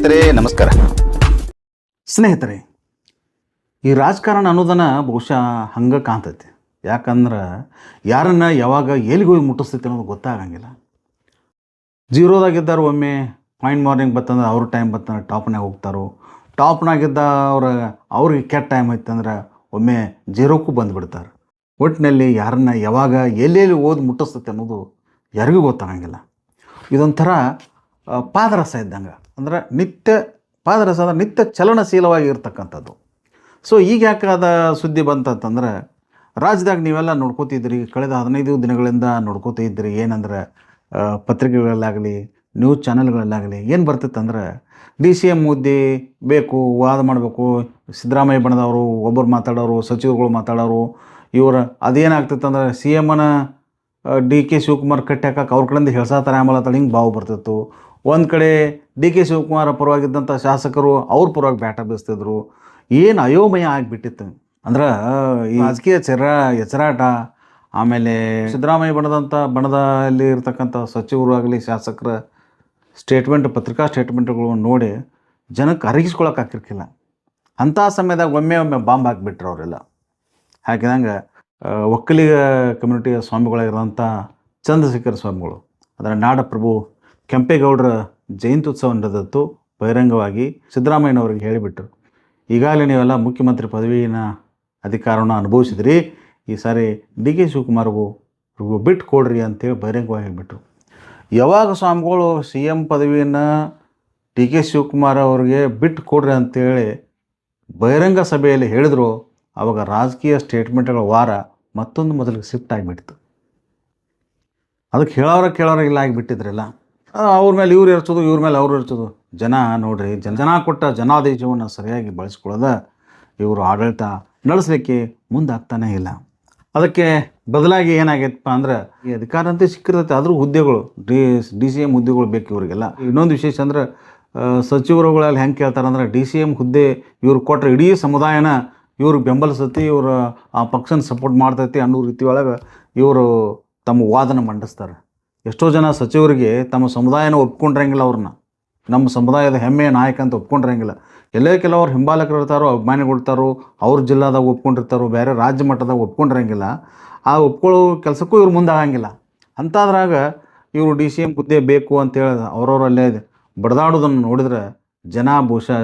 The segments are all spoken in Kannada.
ಸ್ನೇಹಿತರೆ, ನಮಸ್ಕಾರ. ಸ್ನೇಹಿತರೆ, ಈ ರಾಜಕಾರಣ ಅನ್ನೋದನ್ನು ಬಹುಶಃ ಹಂಗೆ ಕಾಣ್ತೈತಿ. ಯಾಕಂದ್ರೆ ಯಾರನ್ನ ಯಾವಾಗ ಎಲ್ಲಿಗೆ ಹೋಗಿ ಮುಟ್ಟಿಸ್ತೈತಿ ಅನ್ನೋದು ಗೊತ್ತಾಗಂಗಿಲ್ಲ. ಜೀರೋದಾಗಿದ್ದಾರೆ ಒಮ್ಮೆ ಪಾಯಿಂಟ್ ಮಾರ್ನಿಂಗ್ ಬತ್ತಂದ್ರೆ ಅವ್ರ ಟೈಮ್ ಬತ್ತಂದ್ರೆ ಟಾಪ್ನಾಗ ಹೋಗ್ತಾರೋ. ಟಾಪ್ನಾಗಿದ್ದ ಅವ್ರ, ಅವ್ರಿಗೆ ಕೆಟ್ಟ ಟೈಮ್ ಐತಂದ್ರೆ ಒಮ್ಮೆ ಜೀರೋಕ್ಕೂ ಬಂದುಬಿಡ್ತಾರೆ. ಒಟ್ಟಿನಲ್ಲಿ ಯಾರನ್ನ ಯಾವಾಗ ಎಲ್ಲೆಲ್ಲಿ ಓದಿ ಮುಟ್ಟಿಸ್ತೈತೆ ಅನ್ನೋದು ಯಾರಿಗೂ ಗೊತ್ತಾಗಂಗಿಲ್ಲ. ಇದೊಂಥರ ಪಾದರಸ ಇದ್ದಂಗೆ. ಅಂದ್ರೆ ನಿತ್ಯ ಪಾದರಸ ಅಂದರೆ ನಿತ್ಯ ಚಲನಶೀಲವಾಗಿ ಇರ್ತಕ್ಕಂಥದ್ದು ಸೊ ಈಗ ಯಾಕಾದ ಸುದ್ದಿ ಬಂತಂತಂದರೆ, ರಾಜ್ಯದಾಗ ನೀವೆಲ್ಲ ನೋಡ್ಕೋತಿದ್ರಿ ಕಳೆದ ಹದಿನೈದು ದಿನಗಳಿಂದ ನೋಡ್ಕೋತಾ ಏನಂದ್ರೆ ಪತ್ರಿಕೆಗಳಲ್ಲಾಗಲಿ ನ್ಯೂಸ್ ಚಾನೆಲ್ಗಳಲ್ಲಾಗಲಿ ಏನು ಬರ್ತಿತ್ತಂದ್ರೆ, ಡಿ ಸಿ ಎಂ ಹುದ್ದೆ ಬೇಕು, ವಾದ ಮಾಡಬೇಕು, ಸಿದ್ದರಾಮಯ್ಯ ಬಣದವರು, ಒಬ್ಬರು ಮಾತಾಡೋರು, ಸಚಿವರುಗಳು ಮಾತಾಡೋರು, ಇವರ ಅದೇನಾಗ್ತಿತ್ತಂದ್ರೆ, ಸಿ ಎಮ್ಮನ ಡಿ ಕೆ ಶಿವಕುಮಾರ್ ಕಟ್ಟಾಕಕ್ಕೆ ಅವ್ರ ಕಡೆಯಿಂದ ಹೇಳ್ಸಾತಾರೆ ಆಮೇಲೆ ಹಿಂಗೆ ಬಾವು ಬರ್ತಿತ್ತು. ಒಂದು ಕಡೆ ಡಿ ಕೆ ಶಿವಕುಮಾರ ಪರವಾಗಿದ್ದಂಥ ಶಾಸಕರು ಅವ್ರ ಪರವಾಗಿ ಬ್ಯಾಟ ಬೀಸ್ತಿದ್ರು. ಏನು ಅಯೋಮಯ ಆಗಿಬಿಟ್ಟಿತ್ತು. ಅಂದ್ರೆ ಈ ರಾಜಕೀಯ ಚರ ಎಚರಾಟ ಆಮೇಲೆ ಸಿದ್ದರಾಮಯ್ಯ ಬಣದಂಥ ಬಣದಲ್ಲಿ ಇರ್ತಕ್ಕಂಥ ಸಚಿವರು ಆಗಲಿ, ಶಾಸಕರ ಸ್ಟೇಟ್ಮೆಂಟ್ ಪತ್ರಿಕಾ ಸ್ಟೇಟ್ಮೆಂಟ್ಗಳು ನೋಡಿ ಜನಕ್ಕೆ ಅರಗಿಸ್ಕೊಳಕ್ಕೆ ಹಾಕಿರ್ಕಿಲ್ಲ ಅಂಥ ಸಮಯದಾಗ ಒಮ್ಮೆ ಒಮ್ಮೆ ಬಾಂಬ್ ಹಾಕಿಬಿಟ್ರು ಅವರೆಲ್ಲ. ಹಾಕಿದಂಗೆ ಒಕ್ಕಲಿಗ ಕಮ್ಯುನಿಟಿಯ ಸ್ವಾಮಿಗಳಾಗಿರೋಂಥ ಚಂದ್ರಶೇಖರ ಸ್ವಾಮಿಗಳು, ಅದರ ನಾಡಪ್ರಭು ಕೆಂಪೇಗೌಡರ ಜಯಂತ್ಯುತ್ಸವ ನಡೆದತ್ತು ಬಹಿರಂಗವಾಗಿ ಸಿದ್ದರಾಮಯ್ಯನವರಿಗೆ ಹೇಳಿಬಿಟ್ರು. ಈಗಾಗಲೇ ನೀವೆಲ್ಲ ಮುಖ್ಯಮಂತ್ರಿ ಪದವಿನ ಅಧಿಕಾರವನ್ನು ಅನುಭವಿಸಿದ್ರಿ. ಈ ಸಾರಿ ಡಿ ಕೆ ಶಿವಕುಮಾರ್ಗೂ ಬಿಟ್ಟು ಕೊಡ್ರಿ ಅಂತೇಳಿ ಬಹಿರಂಗವಾಗಿ ಹೇಳಿಬಿಟ್ರು. ಯಾವಾಗ ಸ್ವಾಮಿಗಳು ಸಿ ಎಂ ಪದವಿಯನ್ನು ಡಿ ಕೆ ಶಿವಕುಮಾರ್ ಅವ್ರಿಗೆ ಬಿಟ್ಟು ಕೊಡ್ರಿ ಅಂತೇಳಿ ಬಹಿರಂಗ ಸಭೆಯಲ್ಲಿ ಹೇಳಿದ್ರು ಆವಾಗ ರಾಜಕೀಯ ಸ್ಟೇಟ್ಮೆಂಟ್ಗಳ ವಾರ ಮತ್ತೊಂದು ಮೊದಲಿಗೆ ಶಿಫ್ಟ್ ಆಗಿಬಿಡ್ತು ಅದಕ್ಕೆ ಹೇಳೋರ ಕೇಳೋರ ಇಲ್ಲ ಆಗಿಬಿಟ್ಟಿದ್ರಲ್ಲ. ಅವ್ರ ಮೇಲೆ ಇವ್ರು ಇರ್ತದೋ, ಇವ್ರ ಮೇಲೆ ಅವ್ರು ಇರ್ತದೆ. ಜನ ನೋಡ್ರಿ, ಜನ ಜನ ಕೊಟ್ಟ ಜನಾದೇಶವನ್ನು ಸರಿಯಾಗಿ ಬಳಸ್ಕೊಳ್ಳೋದ ಇವರು ಆಡಳಿತ ನಡೆಸಲಿಕ್ಕೆ ಮುಂದಾಗ್ತಾನೇ ಇಲ್ಲ. ಅದಕ್ಕೆ ಬದಲಾಗಿ ಏನಾಗೈತಪ್ಪ ಅಂದ್ರೆ, ಈ ಅಧಿಕಾರ ಅಂತ ಸಿಕ್ಕಿರ್ತೈತೆ, ಆದರೂ ಹುದ್ದೆಗಳು, ಡಿ ಡಿ ಸಿ ಎಂ ಹುದ್ದೆಗಳು ಬೇಕು ಇವರಿಗೆಲ್ಲ. ಇನ್ನೊಂದು ವಿಶೇಷ ಅಂದ್ರೆ ಸಚಿವರುಗಳಲ್ಲಿ ಹೆಂಗೆ ಕೇಳ್ತಾರೆ ಅಂದ್ರೆ, ಡಿ ಸಿ ಎಂ ಹುದ್ದೆ ಇವ್ರು ಕೊಟ್ಟರೆ ಇಡೀ ಸಮುದಾಯನ ಇವ್ರಿಗೆ ಬೆಂಬಲಿಸತಿ ಇವರು ಆ ಪಕ್ಷನ ಸಪೋರ್ಟ್ ಮಾಡ್ತೈತಿ ಅನ್ನೋ ರೀತಿ ಒಳಗೆ ಇವರು ತಮ್ಮ ವಾದನ ಮಂಡಿಸ್ತಾರೆ. ಎಷ್ಟೋ ಜನ ಸಚಿವರಿಗೆ ತಮ್ಮ ಸಮುದಾಯನ ಒಪ್ಕೊಂಡಿರಂಗಿಲ್ಲ ಅವ್ರನ್ನ. ನಮ್ಮ ಸಮುದಾಯದ ಹೆಮ್ಮೆಯ ನಾಯಕ ಅಂತ ಒಪ್ಕೊಂಡಿರಂಗಿಲ್ಲ. ಎಲ್ಲೇ ಕೆಲವರು ಹಿಂಬಾಲಕರು ಇರ್ತಾರೋ ಅಭಿಮಾನಿಗಳಿರ್ತಾರೋ ಅವ್ರ ಜಿಲ್ಲಾದಾಗ ಒಪ್ಕೊಂಡಿರ್ತಾರೋ, ಬೇರೆ ರಾಜ್ಯ ಮಟ್ಟದಾಗ ಒಪ್ಕೊಂಡಿರಂಗಿಲ್ಲ. ಆ ಒಪ್ಕೊಳ್ಳೋ ಕೆಲಸಕ್ಕೂ ಇವ್ರು ಮುಂದೆ ಆಗಂಗಿಲ್ಲ. ಅಂಥದ್ರಾಗ ಇವರು ಡಿ ಸಿ ಎಂ ಹುದ್ದೆ ಬೇಕು ಅಂತೇಳಿ ಅವ್ರವ್ರಲ್ಲೇ ಬಡ್ದಾಡೋದನ್ನು ನೋಡಿದ್ರೆ ಜನ ಬಹುಶಃ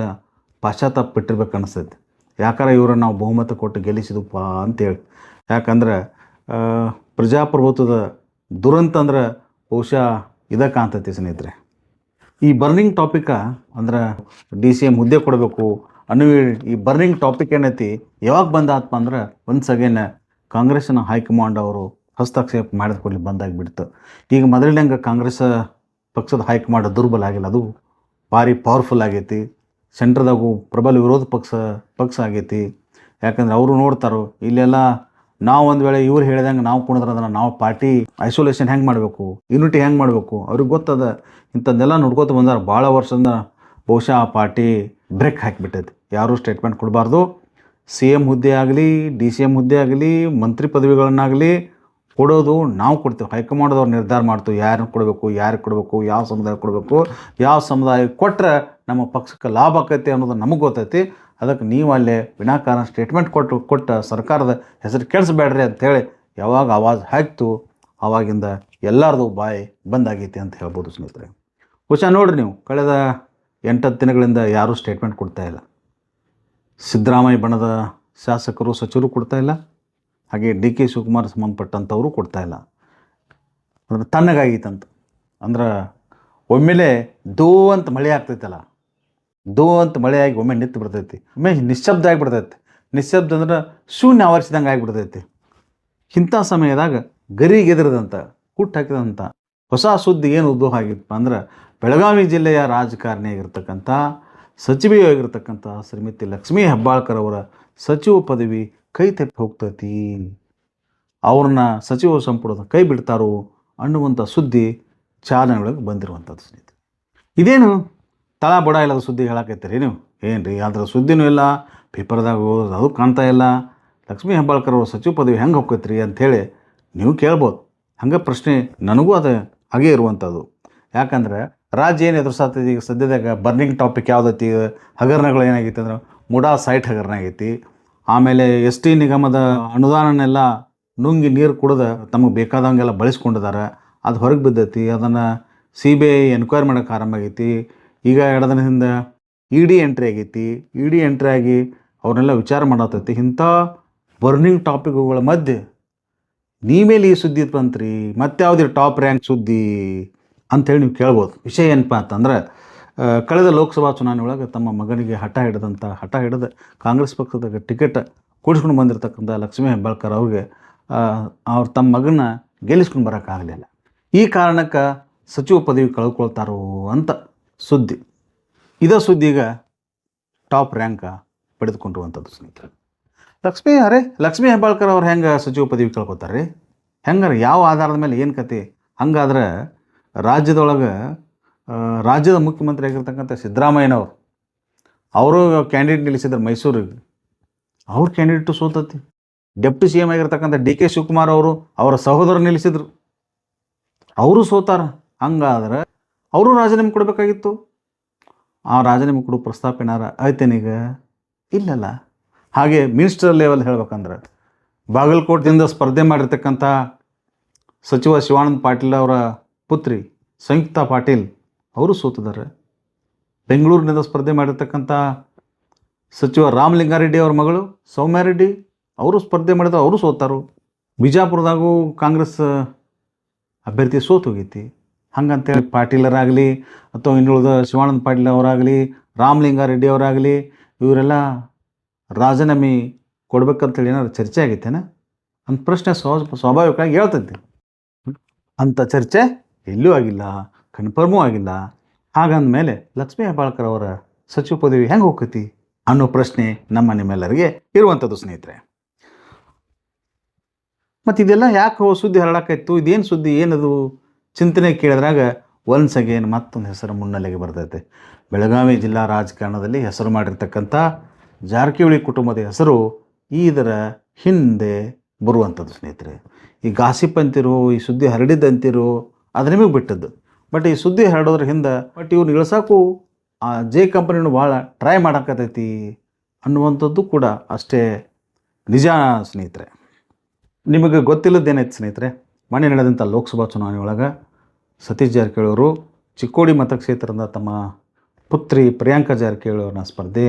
ಪಾಶ್ಚಾತ್ತಾಪ ಬಿಟ್ಟಿರ್ಬೇಕು ಅನಿಸ್ತೈತೆ. ಯಾಕಂದ್ರೆ ಇವ್ರನ್ನ ನಾವು ಬಹುಮತ ಕೊಟ್ಟು ಗೆಲ್ಲಿಸಿದಪ್ಪ ಅಂತೇಳಿ ಯಾಕಂದ್ರೆ ಪ್ರಜಾಪ್ರಭುತ್ವದ ದುರಂತ ಅಂದ್ರೆ ಬಹುಶಃ ಇದ ಕಾಣ್ತೈತಿ ಸ್ನೇಹಿತರೆ. ಈ ಬರ್ನಿಂಗ್ ಟಾಪಿಕ ಅಂದ್ರೆ ಡಿ ಸಿ ಎಂ ಹುದ್ದೆ ಕೊಡಬೇಕು ಅನ್ನೋ ಈ- ಬರ್ನಿಂಗ್ ಟಾಪಿಕ್ ಏನೈತಿ, ಯಾವಾಗ ಬಂದಾತ್ಮ ಅಂದ್ರೆ ಒನ್ಸ್ ಅಗೇನ್ ಕಾಂಗ್ರೆಸ್ನ ಹೈಕಮಾಂಡ್ ಅವರು ಹಸ್ತಕ್ಷೇಪ ಮಾಡಿದ ಕೂಡಲೇ ಬಂದಾಗಿಬಿಡ್ತು. ಈಗ ಮೊದಲಿನಂಗೆ ಕಾಂಗ್ರೆಸ್ ಪಕ್ಷದ ಹೈಕಮಾಂಡ್ ದುರ್ಬಲ ಆಗಿಲ್ಲ, ಅದು ಭಾರಿ ಪವರ್ಫುಲ್ ಆಗೈತಿ ಸೆಂಟ್ರದಾಗೂ ಪ್ರಬಲ ವಿರೋಧ ಪಕ್ಷ ಪಕ್ಷ ಆಗೈತಿ. ಯಾಕಂದ್ರೆ ಅವರು ನೋಡ್ತಾರೋ, ಇಲ್ಲೆಲ್ಲ ನಾವು ಒಂದು ವೇಳೆ ಇವ್ರು ಹೇಳಿದಂಗೆ ನಾವು ಕುಣಿದ್ರೆ ಅದನ್ನು ನಾವು ಪಾರ್ಟಿ ಐಸೋಲೇಷನ್ ಹೆಂಗೆ ಮಾಡಬೇಕು? ಯೂನಿಟಿ ಹೆಂಗೆ ಮಾಡಬೇಕು? ಅವ್ರಿಗೆ ಗೊತ್ತದ. ಇಂಥದ್ದೆಲ್ಲ ನೋಡ್ಕೋತ ಬಂದಾರ. ಭಾಳ ವರ್ಷದಿಂದ ಬಹುಶಃ ಆ ಪಾರ್ಟಿ ಬ್ರೇಕ್ ಹಾಕಿಬಿಟ್ಟೈತಿ. ಯಾರೂ ಸ್ಟೇಟ್ಮೆಂಟ್ ಕೊಡಬಾರ್ದು. ಸಿ ಎಂ ಹುದ್ದೆ ಆಗಲಿ, ಡಿ ಸಿ ಎಂ ಹುದ್ದೆ ಆಗಲಿ, ಮಂತ್ರಿ ಪದವಿಗಳನ್ನಾಗಲಿ ಕೊಡೋದು ನಾವು ಕೊಡ್ತೀವಿ. ಹೈಕಮಾಂಡ್ದವ್ರು ನಿರ್ಧಾರ ಮಾಡ್ತೀವಿ ಯಾರನ್ನ ಕೊಡಬೇಕು, ಯಾರಿಗೆ ಕೊಡಬೇಕು, ಯಾವ ಸಮುದಾಯ ಕೊಡಬೇಕು, ಯಾವ ಸಮುದಾಯ ಕೊಟ್ಟರೆ ನಮ್ಮ ಪಕ್ಷಕ್ಕೆ ಲಾಭ ಆಕೈತಿ ಅನ್ನೋದು ನಮಗೆ ಗೊತ್ತೈತಿ. ಅದಕ್ಕೆ ನೀವು ಅಲ್ಲೇ ವಿನಾಕಾರಣ ಸ್ಟೇಟ್ಮೆಂಟ್ ಕೊಟ್ಟು, ಕೊಟ್ಟ ಸರ್ಕಾರದ ಹೆಸರು ಕೆಡಿಸ್ಬೇಡ್ರಿ ಅಂಥೇಳಿ ಯಾವಾಗ ಆವಾಜ್ ಹಾಕ್ತು, ಆವಾಗಿಂದ ಎಲ್ಲರದು ಬಾಯಿ ಬಂದಾಗೈತಿ ಅಂತ ಹೇಳ್ಬೋದು ಸ್ನೇಹಿತರೆ. ಹುಷಾ ನೋಡಿರಿ ನೀವು, ಕಳೆದ ಎಂಟತ್ತು ದಿನಗಳಿಂದ ಯಾರೂ ಸ್ಟೇಟ್ಮೆಂಟ್ ಕೊಡ್ತಾ ಇಲ್ಲ. ಸಿದ್ದರಾಮಯ್ಯ ಬಣದ ಶಾಸಕರು, ಸಚಿವರು ಕೊಡ್ತಾ ಇಲ್ಲ. ಹಾಗೆ ಡಿ ಕೆ ಶಿವಕುಮಾರ್ ಸಂಬಂಧಪಟ್ಟಂಥವರು ಕೊಡ್ತಾ ಇಲ್ಲ. ಅಂದ್ರೆ ತಣ್ಣಗಾಗಿತ್ತಂತ. ಅಂದ್ರೆ ಒಮ್ಮೆಲೆ ದೋ ಅಂತ ಮಳೆ ಆಗ್ತೈತಲ್ಲ ದೋ ಅಂತ ಮಳೆಯಾಗಿ ಒಮ್ಮೆ ನಿಂತು ಬಿಡ್ತೈತಿ. ಒಮ್ಮೆ ನಿಶ್ಶಬ್ದ ಆಗಿಬಿಡ್ತೈತಿ. ನಿಶ್ಶಬ್ದ ಅಂದ್ರೆ ಶೂನ್ಯ ಆವರಿಸಿದಂಗೆ ಆಗಿಬಿಡ್ತೈತಿ. ಇಂಥ ಸಮಯದಾಗ ಗರಿಗೆದರದಂಥ ಕುಟ್ಟು ಹಾಕಿದಂಥ ಹೊಸ ಸುದ್ದಿ ಏನು ಉದ್ಯೋಗ ಆಗಿತ್ತಪ್ಪ ಅಂದ್ರೆ ಬೆಳಗಾವಿ ಜಿಲ್ಲೆಯ ರಾಜಕಾರಣಿಯಾಗಿರ್ತಕ್ಕಂಥ ಸಚಿವೆಯಾಗಿರ್ತಕ್ಕಂಥ ಶ್ರೀಮತಿ ಲಕ್ಷ್ಮೀ ಹೆಬ್ಬಾಳ್ಕರ್ ಅವರ ಸಚಿವ ಪದವಿ ಕೈ ತಪ್ಪಿ ಹೋಗ್ತೈತಿ. ಅವ್ರನ್ನ ಸಚಿವ ಸಂಪುಟದ ಕೈ ಬಿಡ್ತಾರೋ ಅನ್ನುವಂಥ ಸುದ್ದಿ ಚಾಲನೆಗಳಿಗೆ ಬಂದಿರುವಂಥದ್ದು ಸ್ನೇಹಿತರೆ. ಇದೇನು ತಳ ಬಡ ಇಲ್ಲದ ಸುದ್ದಿ ಹೇಳಕತ್ತೀರಿ ನೀವು? ಏನು ರೀ ಅದ್ರ ಸುದ್ದಿನೂ ಇಲ್ಲ, ಪೇಪರ್ದಾಗ ಓದೋದು ಅದು ಕಾಣ್ತಾ ಇಲ್ಲ. ಲಕ್ಷ್ಮೀ ಹೆಬ್ಬಾಳ್ಕರ್ ಅವ್ರ ಸಚಿವ ಪದವಿ ಹೆಂಗೆ ಹೋಗ್ತೈತ್ರಿ ಅಂಥೇಳಿ ನೀವು ಕೇಳ್ಬೋದು. ಹಂಗೆ ಪ್ರಶ್ನೆ ನನಗೂ ಅದು ಹಾಗೇ ಇರುವಂಥದ್ದು. ಯಾಕಂದ್ರೆ ರಾಜ್ಯ ಏನು ಎದುರಿಸತ್ತೈತಿ ಈಗ ಸದ್ಯದಾಗ ಬರ್ನಿಂಗ್ ಟಾಪಿಕ್ ಯಾವುದೈತಿ? ಹಗರಣಗಳು ಏನಾಗೈತಿ ಅಂದ್ರೆ ಮುಡಾ ಸೈಟ್ ಹಗರಣ ಆಗೈತಿ. ಆಮೇಲೆ ಎಸ್ ಟಿ ನಿಗಮದ ಅನುದಾನನೆಲ್ಲ ನುಂಗಿ ನೀರು ಕುಡ್ದು ತಮಗೆ ಬೇಕಾದಂಗೆಲ್ಲ ಬಳಸ್ಕೊಂಡಿದ್ದಾರೆ ಅದು ಹೊರಗೆ ಬಿದ್ದೈತಿ. ಅದನ್ನು ಸಿ ಬಿ ಐ ಎನ್ಕ್ವೈರಿ ಮಾಡೋಕ್ಕೆ ಆರಂಭ ಆಗೈತಿ. ಈಗ ಎರಡು ದಿನದಿಂದ ಇ ಡಿ ಎಂಟ್ರಿ ಆಗೈತಿ. ಇ ಡಿ ಎಂಟ್ರಿ ಆಗಿ ಅವ್ರನ್ನೆಲ್ಲ ವಿಚಾರ ಮಾಡತ್ತೈತಿ ಇಂಥ ಬರ್ನಿಂಗ್ ಟಾಪಿಕ್ಗಳ ಮಧ್ಯೆ ನೀ ಮೇಲೆ ಈ ಸುದ್ದಿ ಬಂತ್ರಿ ಮತ್ಯಾವುದೇ ಟಾಪ್ ರ್ಯಾಂಕ್ ಸುದ್ದಿ ಅಂಥೇಳಿ ನೀವು ಕೇಳ್ಬೋದು. ವಿಷಯ ಏನಪ್ಪ ಅಂತಂದ್ರೆ ಕಳೆದ ಲೋಕಸಭಾ ಚುನಾವಣೆ ಒಳಗೆ ತಮ್ಮ ಮಗನಿಗೆ ಹಠ ಹಿಡಿದಂಥ ಹಠ ಹಿಡಿದ ಕಾಂಗ್ರೆಸ್ ಪಕ್ಷದ ಟಿಕೆಟ್ ಕೂಡಿಸ್ಕೊಂಡು ಬಂದಿರತಕ್ಕಂಥ ಲಕ್ಷ್ಮೀ ಹೆಬ್ಬಾಳ್ಕರ್ ಅವ್ರಿಗೆ ಅವ್ರು ತಮ್ಮ ಮಗನ ಗೆಲ್ಲಿಸ್ಕೊಂಡು ಬರೋಕ್ಕಾಗಲಿಲ್ಲ ಈ ಕಾರಣಕ್ಕೆ ಸಚಿವ ಪದವಿ ಕಳ್ಕೊಳ್ತಾರೋ ಅಂತ ಸುದ್ದಿ. ಇದೇ ಸುದ್ದಿ ಈಗ ಟಾಪ್ ರ್ಯಾಂಕ ಪಡೆದುಕೊಂಡಿರುವಂಥದ್ದು ಸ್ನೇಹಿತರೆ ಲಕ್ಷ್ಮೀ ಅರೆ, ಲಕ್ಷ್ಮೀ ಹೆಬ್ಬಾಳ್ಕರ್ ಅವ್ರು ಹೆಂಗೆ ಸಚಿವ ಪದವಿ ಕಳ್ಕೊತಾರೆ ರೀ ಹೆಂಗಾರ ಯಾವ ಆಧಾರದ ಮೇಲೆ ಏನು ಕತೆ? ಹಂಗಾದ್ರೆ ರಾಜ್ಯದೊಳಗೆ ರಾಜ್ಯದ ಮುಖ್ಯಮಂತ್ರಿ ಆಗಿರ್ತಕ್ಕಂಥ ಸಿದ್ದರಾಮಯ್ಯನವರು, ಅವರು ಕ್ಯಾಂಡಿಡೇಟ್ ನಿಲ್ಲಿಸಿದ್ರು ಮೈಸೂರಿಗೆ. ಅವ್ರ ಕ್ಯಾಂಡಿಡೇಟು ಸೋತತಿ ಡೆಪ್ಟಿ ಸಿ ಎಂ ಆಗಿರ್ತಕ್ಕಂಥ ಡಿ ಕೆ ಶಿವಕುಮಾರ್ ಅವರು, ಅವರ ಸಹೋದರ ನಿಲ್ಲಿಸಿದ್ರು. ಅವರು ಸೋತಾರ. ಹಂಗಾದ್ರೆ ಅವರು ರಾಜೀನಾಮೆ ಕೊಡಬೇಕಾಗಿತ್ತು. ಆ ರಾಜೀನಾಮೆ ಕೊಡೋ ಪ್ರಸ್ತಾಪ ಏನಾರ ಆಯ್ತೇನೀಗ ಇಲ್ಲಲ್ಲ. ಹಾಗೆ ಮಿನಿಸ್ಟರ್ ಲೆವೆಲ್ ಹೇಳ್ಬೇಕಂದ್ರೆ ಬಾಗಲಕೋಟದಿಂದ ಸ್ಪರ್ಧೆ ಮಾಡಿರ್ತಕ್ಕಂಥ ಸಚಿವ ಶಿವಾನಂದ ಪಾಟೀಲ್ ಅವರ ಪುತ್ರಿ ಸಂಯುಕ್ತಾ ಪಾಟೀಲ್, ಅವರು ಸೋತಿದ್ದಾರೆ. ಬೆಂಗಳೂರಿನಿಂದ ಸ್ಪರ್ಧೆ ಮಾಡಿರ್ತಕ್ಕಂಥ ಸಚಿವ ರಾಮಲಿಂಗಾರೆಡ್ಡಿ ಅವ್ರ ಮಗಳು ಸೌಮ್ಯಾರೆಡ್ಡಿ ಅವರು ಸ್ಪರ್ಧೆ ಮಾಡಿದ್ರು, ಅವರು ಸೋತಾರು. ಬಿಜಾಪುರದಾಗೂ ಕಾಂಗ್ರೆಸ್ ಅಭ್ಯರ್ಥಿ ಸೋತು ಹೋಗೈತಿ ಹಂಗಂತೇಳಿ ಪಾಟೀಲರಾಗಲಿ ಅಥವಾ ಇನ್ನುಳಿದ ಶಿವಾನಂದ ಪಾಟೀಲ್ ಅವರಾಗಲಿ, ರಾಮಲಿಂಗಾರೆಡ್ಡಿ ಅವರಾಗಲಿ, ಇವರೆಲ್ಲ ರಾಜೀನಾಮೆ ಕೊಡ್ಬೇಕಂತೇಳಿ ಏನಾದ್ರು ಚರ್ಚೆ ಆಗೈತೇನ? ಅಂತ ಪ್ರಶ್ನೆ ಸ್ವ, ಸ್ವಾಭಾವಿಕವಾಗಿ ಹೇಳ್ತೈತಿ. ಅಂಥ ಚರ್ಚೆ ಎಲ್ಲೂ ಆಗಿಲ್ಲ ಕನ್ಫರ್ಮೂ ಆಗಿಲ್ಲ. ಹಾಗಂದಮೇಲೆ ಲಕ್ಷ್ಮೀ ಹೆಬ್ಬಾಳ್ಕರ್ ಅವರ ಸಚಿವ ಪದವಿ ಹೆಂಗೆ ಹೋಗ್ತೈತಿ ಅನ್ನೋ ಪ್ರಶ್ನೆ ನಮ್ಮ ನಿಮ್ಮೆಲ್ಲರಿಗೆ ಇರುವಂಥದ್ದು ಸ್ನೇಹಿತರೆ. ಮತ್ತು ಇದೆಲ್ಲ ಯಾಕೆ ಸುದ್ದಿ ಹರಡಾಕಾಯ್ತು ಇದೇನು ಸುದ್ದಿ, ಏನದು? ಚಿಂತನೆ ಕೇಳಿದ್ರಾಗ ಒನ್ಸ್ ಅಗೇನ್ ಮತ್ತೊಂದು ಹೆಸರು ಮುನ್ನೆಲೆಗೆ ಬರ್ತೈತೆ. ಬೆಳಗಾವಿ ಜಿಲ್ಲಾ ರಾಜಕಾರಣದಲ್ಲಿ ಹೆಸರು ಮಾಡಿರ್ತಕ್ಕಂಥ ಜಾರಕಿಹೊಳಿ ಕುಟುಂಬದ ಹೆಸರು ಇದರ ಹಿಂದೆ ಬರುವಂಥದ್ದು ಸ್ನೇಹಿತರೆ. ಈ ಗಾಸಿಪ್ ಅಂತಿರೋ, ಈ ಸುದ್ದಿ ಹರಡಿದ್ದಂತಿರು ಅದು ನಿಮಗೆ ಬಿಟ್ಟದ್ದು. ಬಟ್ ಈ ಸುದ್ದಿ ಹರಡೋದ್ರ ಹಿಂದೆ ಬಟ್ ಇವ್ನು ಇಳಿಸೋಕ್ಕೂ ಆ ಜೆ ಕಂಪನಿನೂ ಭಾಳ ಟ್ರೈ ಮಾಡಕತ್ತೈತಿ ಅನ್ನುವಂಥದ್ದು ಕೂಡ ಅಷ್ಟೇ ನಿಜ ಸ್ನೇಹಿತರೆ. ನಿಮಗೆ ಗೊತ್ತಿಲ್ಲದ್ದೇನೈತೆ ಸ್ನೇಹಿತರೆ? ಮನೆ ನಡೆದಂಥ ಲೋಕಸಭಾ ಚುನಾವಣೆ ಒಳಗೆ ಸತೀಶ್ ಜಾರಕಿಹೊಳಿ ಅವರು ಚಿಕ್ಕೋಡಿ ಮತಕ್ಷೇತ್ರದ ತಮ್ಮ ಪುತ್ರಿ ಪ್ರಿಯಾಂಕಾ ಜಾರಕಿಹೊಳಿ ಅವ್ರನ್ನ ಸ್ಪರ್ಧೆ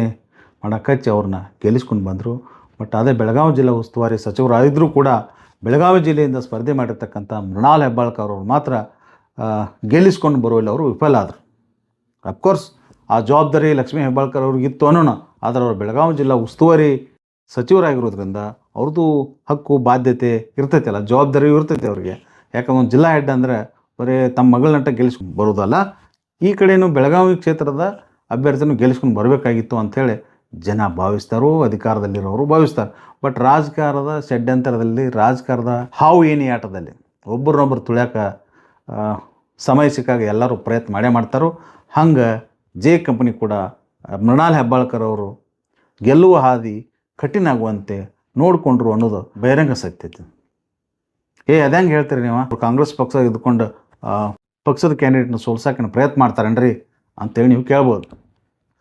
ಮಾಡಕ್ಕಚ್ಚಿ ಅವ್ರನ್ನ ಗೆಲ್ಲಿಸ್ಕೊಂಡು ಬಂದರು. ಬಟ್ ಅದೇ ಬೆಳಗಾವಿ ಜಿಲ್ಲಾ ಉಸ್ತುವಾರಿ ಸಚಿವರಾಗಿದ್ದರೂ ಕೂಡ ಬೆಳಗಾವಿ ಜಿಲ್ಲೆಯಿಂದ ಸ್ಪರ್ಧೆ ಮಾಡಿರ್ತಕ್ಕಂಥ ಮೃಣಾಲ್ ಹೆಬ್ಬಾಳ್ಕರ್ ಅವರು ಮಾತ್ರ ಗೆಲ್ಲಿಸ್ಕೊಂಡು ಬರುವಲ್ಲಿ ಅವರು ವಿಫಲ ಆದರು. ಅಫ್ಕೋರ್ಸ್ ಆ ಜವಾಬ್ದಾರಿ ಲಕ್ಷ್ಮೀ ಹೆಬ್ಬಾಳ್ಕರ್ ಅವ್ರಿಗಿತ್ತು ಅನ್ನೋಣ. ಆದರೆ ಅವರು ಬೆಳಗಾವಿ ಜಿಲ್ಲಾ ಉಸ್ತುವಾರಿ ಸಚಿವರಾಗಿರೋದ್ರಿಂದ ಅವ್ರದ್ದು ಹಕ್ಕು, ಬಾಧ್ಯತೆ ಇರ್ತೈತಲ್ಲ ಜವಾಬ್ದಾರಿ ಇರ್ತೈತೆ ಅವ್ರಿಗೆ. ಯಾಕಂದ್ರೆ ಒಂದು ಜಿಲ್ಲಾ ಹೆಡ್ ಅಂದರೆ ಬರೀ ತಮ್ಮ ಮಗಳ ನಟ ಗೆಲ್ಸ್ಕೊಂಡು ಬರೋದಲ್ಲ, ಈ ಕಡೆಯೂ ಬೆಳಗಾವಿ ಕ್ಷೇತ್ರದ ಅಭ್ಯರ್ಥಿನೂ ಗೆಲ್ಸ್ಕೊಂಡು ಬರಬೇಕಾಗಿತ್ತು ಅಂಥೇಳಿ ಜನ ಭಾವಿಸ್ತಾರೋ, ಅಧಿಕಾರದಲ್ಲಿರೋರು ಭಾವಿಸ್ತಾರೆ. ಬಟ್ ರಾಜಕಾರಣದ ಷಡ್ಯಂತರದಲ್ಲಿ ರಾಜಕಾರಣದ ಹಾವು ಏನಿ ಆಟದಲ್ಲಿ ಒಬ್ಬರನ್ನೊಬ್ಬರು ತುಳ್ಯಾಕ ಸಮಯ ಸಿಕ್ಕಾಗ ಎಲ್ಲರೂ ಪ್ರಯತ್ನ ಮಾಡೇ ಮಾಡ್ತಾರೋ, ಹಂಗೆ ಜೆ ಕಂಪನಿ ಕೂಡ ಮೃಣಾಲ್ ಹೆಬ್ಬಾಳ್ಕರ್ ಅವರು ಗೆಲ್ಲುವ ಹಾದಿ ಕಠಿಣ ಆಗುವಂತೆ ನೋಡಿಕೊಂಡ್ರು ಅನ್ನೋದು ಬಹಿರಂಗ ಸತ್ಯತೆ. ಏ ಅದಂಗೆ ಹೇಳ್ತೀರಿ ನೀವು? ಕಾಂಗ್ರೆಸ್ ಪಕ್ಷ ಇದ್ಕೊಂಡು ಪಕ್ಷದ ಕ್ಯಾಂಡಿಡೇಟ್ನ ಸೋಲ್ಸಾಕಿನ ಪ್ರಯತ್ನ ಮಾಡ್ತಾರೇನ್ರಿ ಅಂತೇಳಿ ನೀವು ಕೇಳ್ಬೋದು.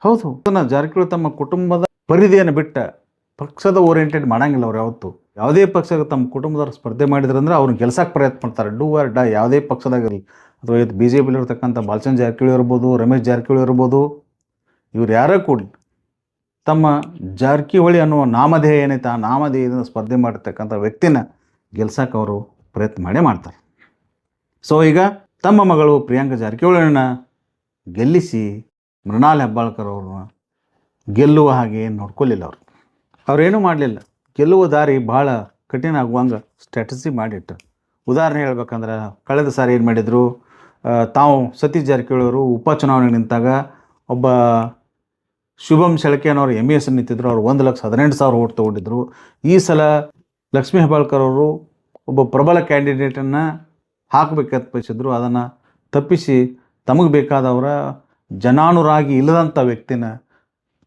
ಹೌದು. ಅದನ್ನು ಜಾರಕಿಹೊಳಿ ತಮ್ಮ ಕುಟುಂಬದ ಪರಿಧಿಯನ್ನು ಬಿಟ್ಟ ಪಕ್ಷದ ಓರಿಯೆಂಟೆಡ್ ಮಾಡಂಗಿಲ್ಲ ಅವ್ರು ಯಾವತ್ತು. ಯಾವುದೇ ಪಕ್ಷಕ್ಕೆ ತಮ್ಮ ಕುಟುಂಬದವ್ರು ಸ್ಪರ್ಧೆ ಮಾಡಿದ್ರಂದ್ರೆ ಅವ್ರನ್ನ ಗೆಲ್ಸಕ್ಕೆ ಪ್ರಯತ್ನ ಮಾಡ್ತಾರೆ. ಡೂ ಆರ್ ಡಾ ಯಾವುದೇ ಪಕ್ಷದಾಗಿರಲಿ. ಅಥವಾ ಇವತ್ತು ಬಿ ಜೆ ಪಿಲಿ ಇರ್ತಕ್ಕಂಥ ಬಾಲಚಂದ್ರ ಜಾರಕಿಹೊಳಿ ಇರ್ಬೋದು ರಮೇಶ್ ಜಾರಕಿಹೊಳಿ ಇರ್ಬೋದು ಇವ್ರು ಯಾರೇ ಕೂಡಿ ತಮ್ಮ ಜಾರಕಿಹೊಳಿ ಅನ್ನುವ ನಾಮಧೇಯ ಏನೈತೆ ಆ ನಾಮಧೇಯದಿಂದ ಸ್ಪರ್ಧೆ ಮಾಡಿರ್ತಕ್ಕಂಥ ವ್ಯಕ್ತಿನ ಗೆಲ್ಸಕ್ಕೆ ಅವರು ಪ್ರಯತ್ನ ಮಾಡೇ ಮಾಡ್ತಾರೆ. ಸೊ ಈಗ ತಮ್ಮ ಮಗಳು ಪ್ರಿಯಾಂಕ ಜಾರಕಿಹೊಳಿಯನ್ನು ಗೆಲ್ಲಿಸಿ ಮೃಣಾಲ್ ಹೆಬ್ಬಾಳ್ಕರ್ ಅವ್ರನ್ನ ಗೆಲ್ಲುವ ಹಾಗೆ ಏನು ನೋಡ್ಕೊಲಿಲ್ಲ ಅವರು ಅವ್ರೇನೂ ಮಾಡಲಿಲ್ಲ. ಗೆಲ್ಲುವ ದಾರಿ ಭಾಳ ಕಠಿಣ ಆಗುವಂಗೆ ಸ್ಟ್ರಾಟಜಿ ಮಾಡಿಟ್ರು. ಉದಾಹರಣೆ ಹೇಳ್ಬೇಕಂದ್ರೆ ಕಳೆದ ಸಾರಿ ಏನು ಮಾಡಿದರು? ತಾವು ಸತೀಶ್ ಜಾರಕಿಹೊಳಿ ಅವರು ಉಪಚುನಾವಣೆ ನಿಂತಾಗ ಒಬ್ಬ ಶುಭಂ ಶೆಳಕೆಯನ್ನವರು ಎಂ ಎಸ್ ನಿಂತಿದ್ರು. ಅವರು ಒಂದು ಲಕ್ಷ ಹದಿನೆಂಟು ಸಾವಿರ ಓಟ್ ತೊಗೊಂಡಿದ್ರು. ಈ ಸಲ ಲಕ್ಷ್ಮೀ ಹೆಬ್ಬಾಳ್ಕರ್ ಅವರು ಒಬ್ಬ ಪ್ರಬಲ ಕ್ಯಾಂಡಿಡೇಟನ್ನು ಹಾಕಬೇಕಂತ ಬಯಸಿದ್ರು, ಅದನ್ನು ತಪ್ಪಿಸಿ ತಮಗೆ ಬೇಕಾದವರ ಜನಾನುರಾಗಿ ಇಲ್ಲದಂಥ ವ್ಯಕ್ತಿನ